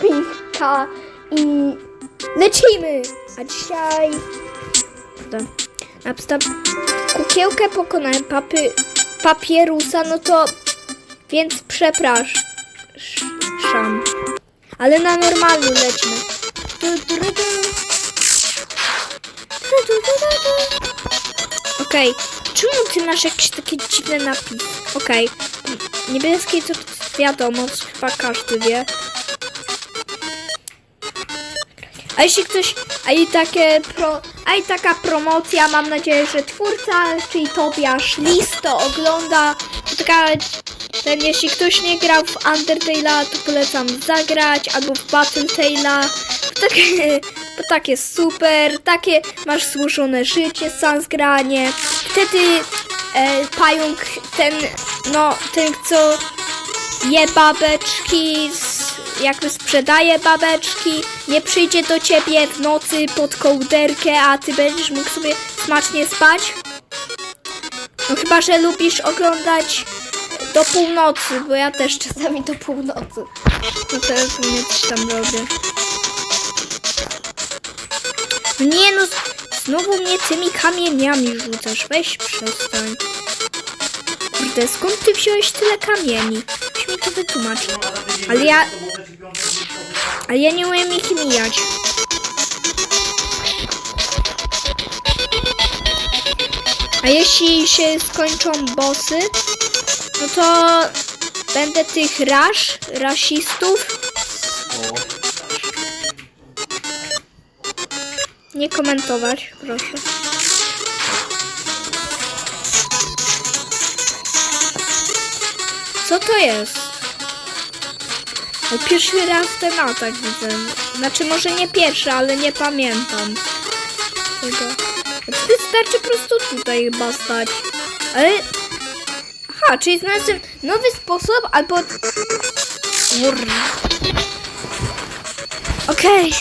piwka i lecimy! A dzisiaj... Kurde. Na podstaw... Kukiełkę pokonałem papy... papierusa, no to... Więc przepraszam. Ale na normalu lecimy. Okej, czemu ty masz jakieś takie dziwne napisy? Okej, niebieskie to wiadomo, chyba każdy wie. A jeśli ktoś, a i takie pro, a i taka promocja, mam nadzieję, że twórca, czyli Tobiasz Lis to ogląda. Taka, ten, jeśli ktoś nie grał w Undertale'a, to polecam zagrać, albo w Battletale'a. Takie, bo takie super, takie masz złożone życie, sans granie. Wtedy e, pająk, ten, no, ten co je babeczki, z, jakby sprzedaje babeczki, nie przyjdzie do ciebie w nocy pod kołderkę, a ty będziesz mógł sobie smacznie spać. No chyba, że lubisz oglądać do północy, bo ja też czasami do północy. To teraz mnie coś tam robię. Nie no, znowu mnie tymi kamieniami rzucasz, weź przestań. Kurde, skąd ty wziąłeś tyle kamieni? Musisz mi to wytłumaczyć. Ale ja, ale ja nie umiem ich mijać. A jeśli się skończą bossy, no to będę tych rasz, rasistów. Nie komentować, proszę. Co to jest? No, Pierwszy raz ten atak widzę. Znaczy może nie pierwszy, ale nie pamiętam. Tego. Wystarczy po prostu tutaj chyba stać. Ale... Aha, czyli znalazłem nowy sposób albo... Okej.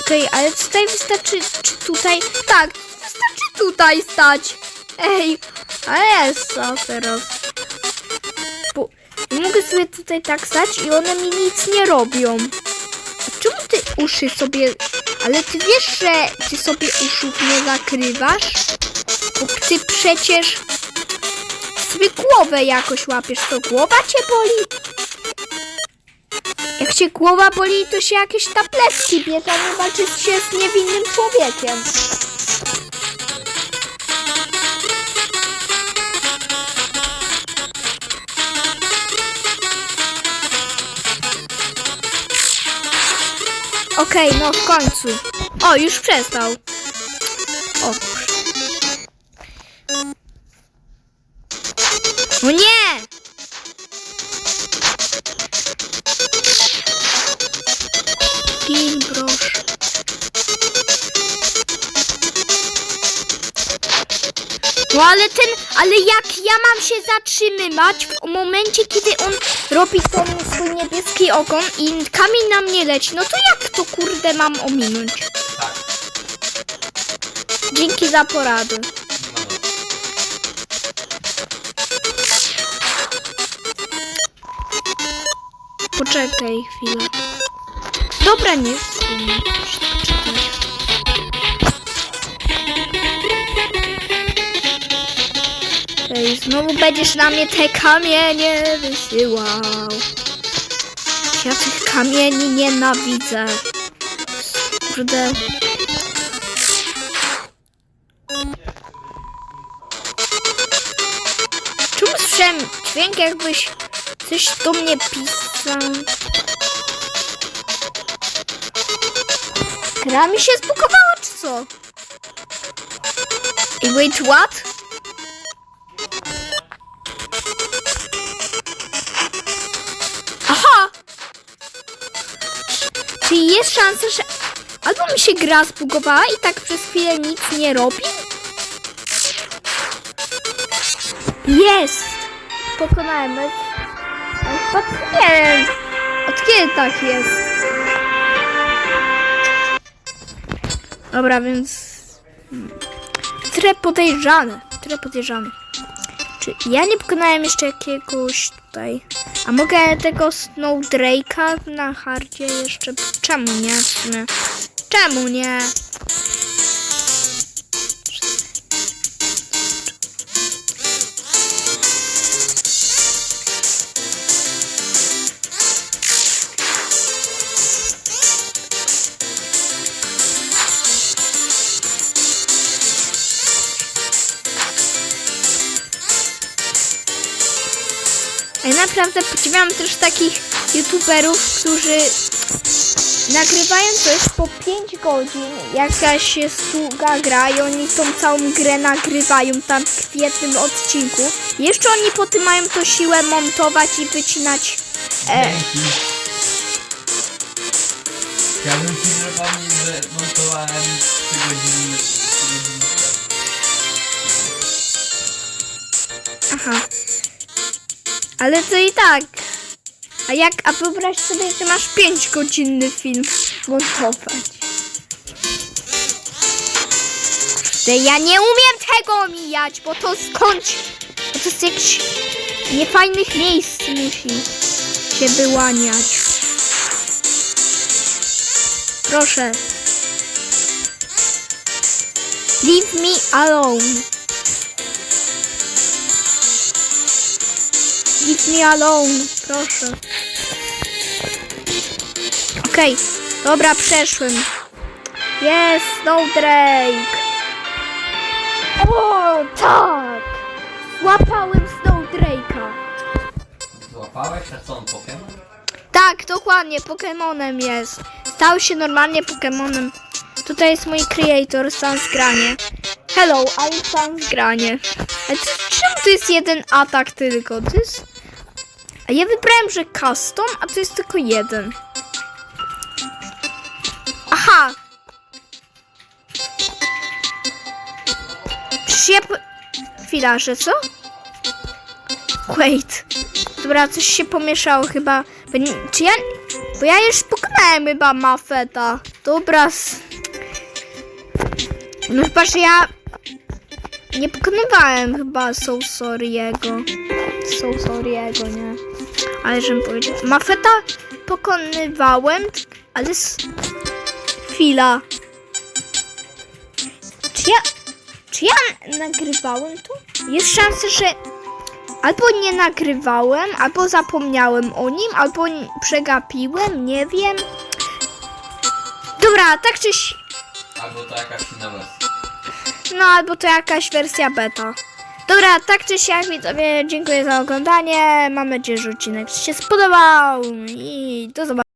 Okej, ale tutaj wystarczy... Czy tutaj... Tak, wystarczy tutaj stać. Ej, a jest co teraz? Mogę sobie tutaj tak stać i one mi nic nie robią. Czemu ty uszy sobie... Ale ty wiesz, że ty sobie uszów nie zakrywasz? Bo ty przecież sobie głowę jakoś łapiesz. To głowa cię boli? Jak cię głowa boli, to się jakieś tabletki bierze, nie walczyć się z niewinnym człowiekiem. Okej, no w końcu. O, już przestał. O. O nie! Ale ten, ale jak ja mam się zatrzymywać w momencie, kiedy on robi ten swój niebieski ogon i kamień na mnie leci, no to jak to kurde mam ominąć? Dzięki za porady. Poczekaj chwilę. Dobra, nie chcę Ej, znowu będziesz na mnie te kamienie wysyłał. Ja tych kamieni nienawidzę. Kurde. Czemu słyszałem dźwięk jakbyś coś do mnie pisał? Gra mi się zbukowała czy co? Ej, wait, what? Czy jest szansa, że albo mi się gra zbugowała i tak przez chwilę nic nie robi? Jest! Pokonałem chyba nie wiem, od kiedy tak jest. Dobra, więc... Trochę podejrzane, trochę podejrzane. Czy ja nie pokonałem jeszcze jakiegoś tutaj A mogę tego Snowdrake'a na hardzie jeszcze? Czemu nie? Czemu nie? Naprawdę podziwiam też takich youtuberów, którzy nagrywają coś po 5 godzin, jakaś jest długa gra i oni tą całą grę nagrywają tam w jednym odcinku. Jeszcze oni po tym mają to siłę montować i wycinać. E, Dzięki. Chciałbym ci przypomnieć, że montowałem 3 godziny, 3 godziny aha. Ale to i tak. A jak, a wyobraź sobie, że masz 5 godzinny film montować. Kurde, ja nie umiem tego omijać, bo to skąd? Bo to z jakichś niefajnych miejsc musi się wyłaniać. Proszę. Leave me alone. Leave me alone, proszę. Okej, dobra, przeszłem. Jest Snowdrake. O, tak! Złapałem Snowdrake'a. Złapałeś? A co on Pokémon? Tak, dokładnie, Pokemonem jest. Stał się normalnie Pokemonem. Tutaj jest mój creator, Sans Granie. Hello, I'm Sans Granie. A c- czemu to jest jeden atak tylko? To jest... Ja wybrałem, że custom, a to jest tylko jeden. Aha! Przecież ja... po- Chwila, że co? Wait. Dobra, coś się pomieszało chyba. Czy ja. Bo ja już pokonałem chyba Mafeta. Dobra. No chyba, że ja. Nie pokonywałem chyba So Sorry'ego. So Sorry'ego, nie. Ale żebym powiedział. Mafeta pokonywałem, ale. s- Chwila. Czy ja. Czy ja nagrywałem to? Jest szansa, że Albo nie nagrywałem, albo zapomniałem o nim, albo przegapiłem, nie wiem. Dobra, tak czy si- Albo to jakaś inna wersja. No, albo to jakaś wersja beta. Dobra, tak czy siak, widzowie, dziękuję za oglądanie. Mam nadzieję, że odcinek się spodobał i do zobaczenia.